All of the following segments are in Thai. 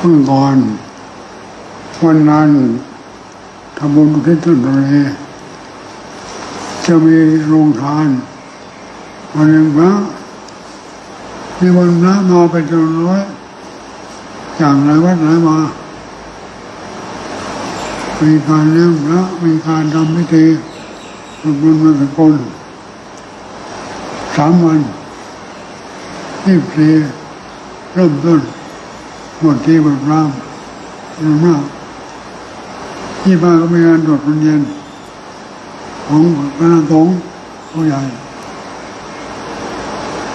เมื่อก่อนวันนั้นทำบุญที่ต้นทะเลจะมีโรงทานวันหนึ่งพระมีวันพระมาเป็นจำนวนน้อยอย่างไรวัดไหนมา มีการเลี้ยงพระมีการทำพิธีทำบุญมาเป็นคนสามวันที่สี่เริ่มต้น หมดที่บทรามเยอะมากที่บ้านก็มีงานตรวจคนเย็น ของคณะสงฆ์ผู้ใหญ่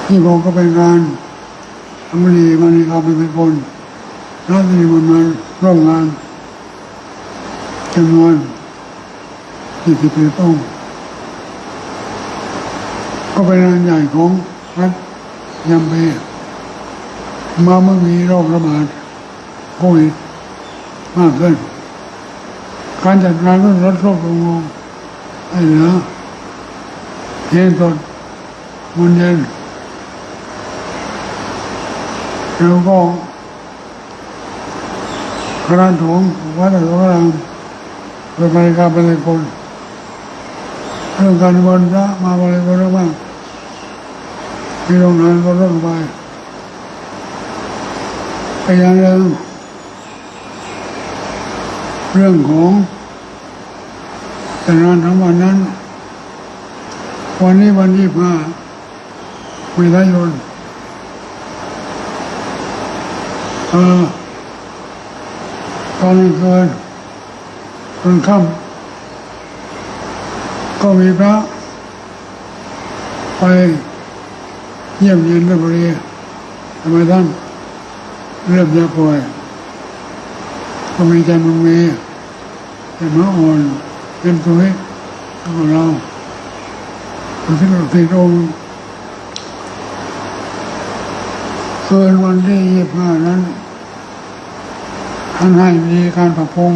ที่ผมก็เป็นงานธรรมดีมานีครับเป็นคนรัฐมีมันมาร่วมงานจำนวนที่สิบปีต้องก็เป็นงานใหญ่ของรัฐยำเบ เมื่อมีโรคระบาดโควิดมากขึ้น การจัดงานก็ลดโรคลงลงให้เหลือเทียนสดมันเย็นแล้วก็คณะสงฆ์วัดอรุณรามเป็นบริการเป็นคนเรื่องการบนพระมาบริการมากมีโรงงานก็เริ่มไป ไปย่างเดิมเรื่องของแต่งานทั้งวันนั้น วันนี้วันที่ห้าเมษายนเออตอนกลางคืนตอนค่ำก็มีพระ ไปเยี่ยมเยียนพระบรีทำไมท่าน เริ่มจะป่วยก็มีใจมึงมีแต่เมื่ออ่อนเป็นตัวให้ของเราคนที่เราติดองค์เกินวันที่ยี่ห้านั้นท่านให้มีการปรับปรุง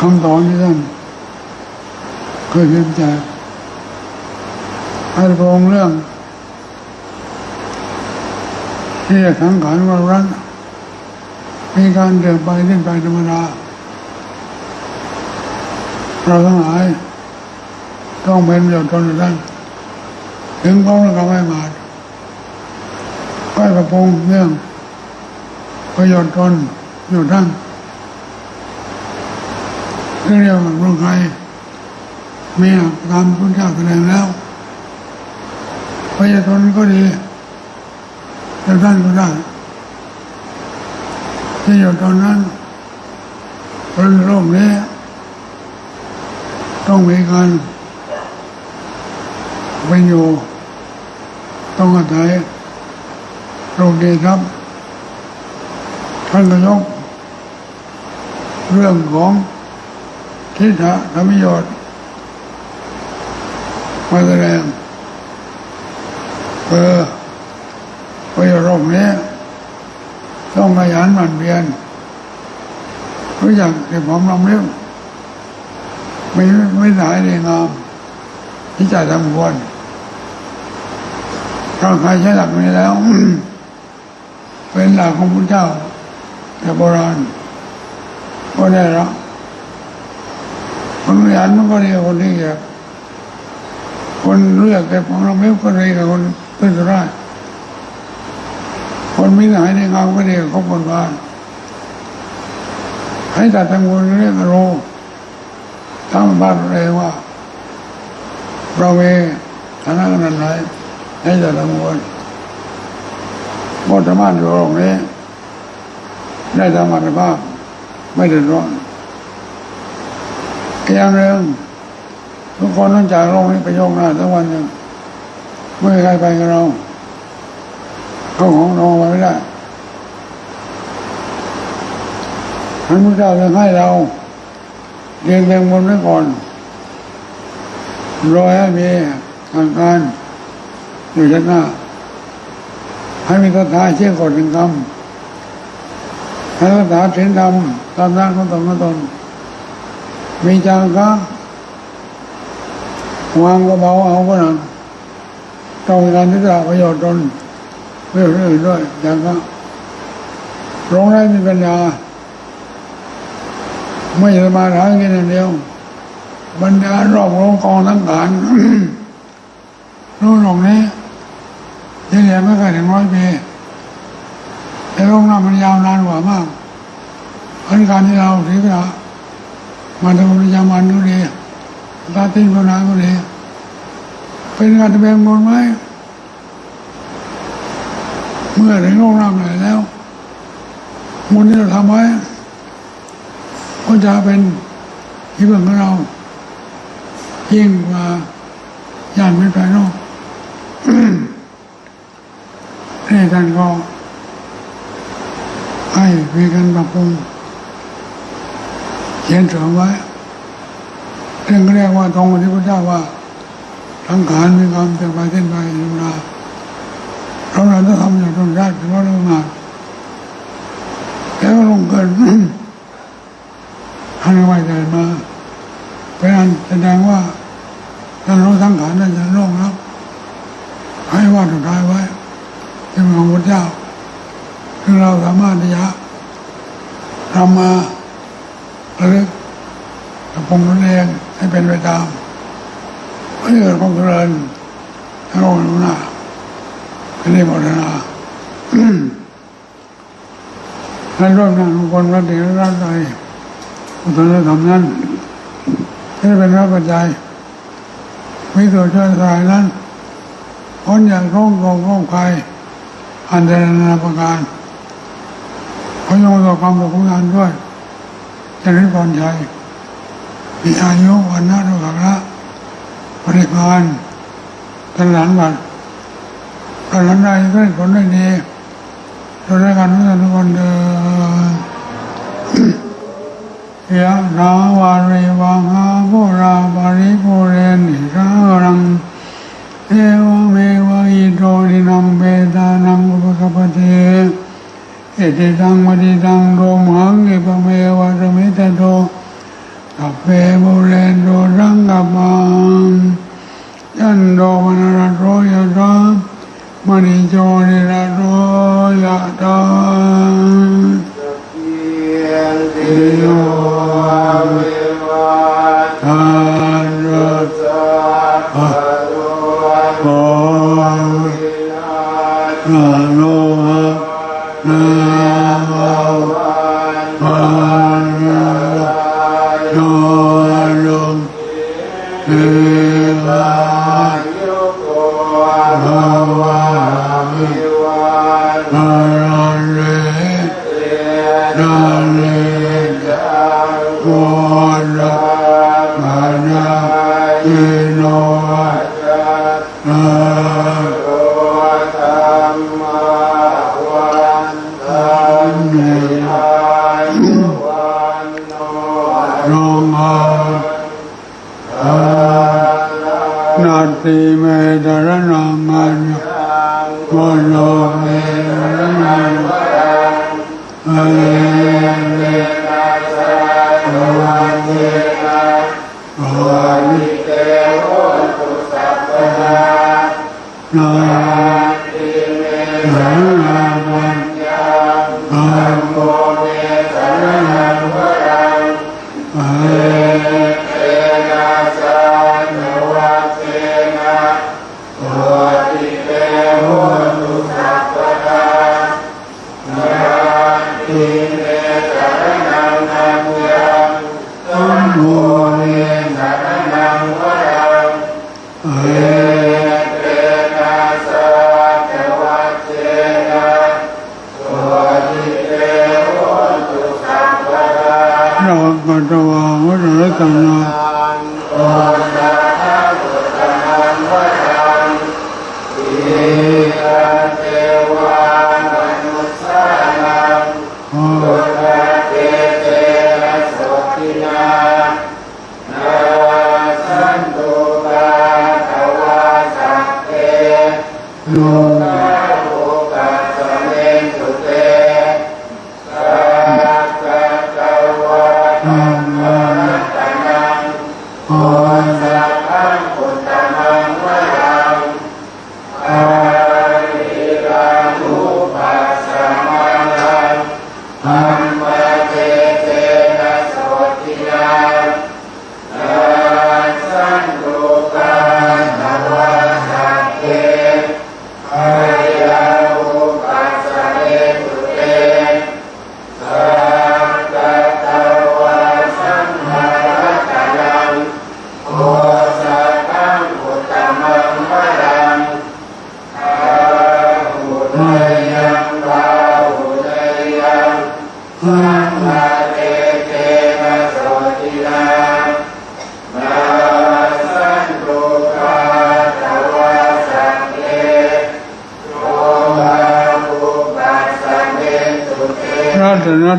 คำสอนที่ท่านเคยเรียนแจกให้ปรับปรุงเรื่อง ที่จะสังขารวารันมีการเดินไปเล่นไปธรรมดาเราทั้งหลายต้องเป็นประโยชน์ตนท่านถึงพร้อมแล้วกับไม่มาดก็กระพงเรื่องประโยชน์ตนอยู่ท่านเรียกว่าเมืองไทยมีตามพุทธเจ้าแสดงแล้วประโยชน์ตนก็ดี แต่ท่านก็ได้ที่อยู่ตอนนั้นเป็นโรคนี้ต้องมีการเป็นอยู่ต้องอาศัยโรคดีครับท่านก็ยกเรื่องของทิฏฐะธรรมยศมาแสดงเออ ไปโรคนี้ต้องขยันหมั่นเพียรรู้จักเก็บหอมรำเร็วไม่ไม่สายเลยงามที่จะทำควรถ้าใครใช้หลักนี้แล้ว เป็นหลักของพระเจ้า แต่โบราณก็ได้รับคนขยันมันก็เรียกคนที่เก็บคนเลือกเก็บของเราไม่ก็เรียกคนเป็นสุดท้าย คนไม่หายในงานก็เรียกเขาคนบ้านให้ตัดทั้งคนเรียกโรทั้งบ้านเรียว่า เราเองฐานะขนาดไหนให้ตัดทั้งคนหมดสามารถอยู่ตรงนี้ได้สมรรถภาพ ไม่เดือดร้อนอย่างหนึ่งทุกคนต้องจากโลกนี้ไปโยกหน้าทั้งวันหนึ่งไม่มีใครไปกับเรา เข้าของนอนไม่ได้ท่านพระเจ้าจะให้เราเรียนเรียงบนไว้ก่อนรอให้มีทางการอยู่ชั้นหน้า ให้มีคาถาเชื่อกฎแห่งกรรมให้คาถาเสียนธรรมตามร่างของตนของตน มีจางก็วางก็เบาเอาก็หนักต้องการที่จะประโยชน์ตน เพื่อคนอื่นด้วยอย่างก็ลงได้มีปัญญา ไม่จะมาหากินอย่างเดียวบรรดารอบโลกกองทั้งการรู้ตรงนี้ที่เหลือไม่เคยถึงร้อยปีแต่โลกนั้นมันยาวนานกว่ามากพราะการที่เราถือเวลามาทำประจำวันก็ดีกาติ้งภาวนาก็ดีเป็นการแบ่งบุญไว้ เมื่อถึงโลกนั้นไหนแล้วบุญที่เราทำไว้ก็จะเป็นที่พึ่งของเรา ยิ่งกว่าญาติมิตรภายนอกนี่ท่านก็ให้มีการปรับปรุงเขียนเสริมไว้เรื่องเรียกว่าตรงที่พระเจ้าว่าทั้งขานมีความเป็นไปเส้นไปธรรมดา เราเราต้องทำอย่างตรงชาติเป็นว่าเรื่องงานแล้วลงเกินท่านไว้ใจมาเป็นอันแสดงว่าท่านรู้ทั้งขานท่านจะโล่งแล้วให้ว่าสุดท้ายไว้ที่เป็นของพระเจ้าซึ่งเราสามารถที่จะทำมาระลึกกับปรุงตนเองให้เป็นไปตามให้เกิดความเจริญทั้งโลกหน้า เป็นนิพพานาให้ร่วมงานของคนรักเดียวรักใจอุตสาหธรรมนั้นที่เป็นพระปัจจัยวิสุทธิช่วยสายนั้นพ้นอย่างร่องรองร่องใครอันเดรนาประการขอยงต่อความสุขของงานด้วยจะริพรชัยมีอายุวันนาทุกขละบริพานตลานบัตร ตลานใดก็ได้ผลได้ดีเราได้กันทุกคนเดินยะนาวาริวังหาภูราบาริภูเรนิสารังเอวเมวะอิโตดินังเบตานังอุปกปปเทเอติตังมติตังโดมังเอปเมวะสมิตโตสัพเพบุเรนโดรังกัปปังยันโดมนรโรยะตาม ติเมตรนังอัญมโกโลเมตรนังเอเรโอวันเตโอวันเตตานา โรั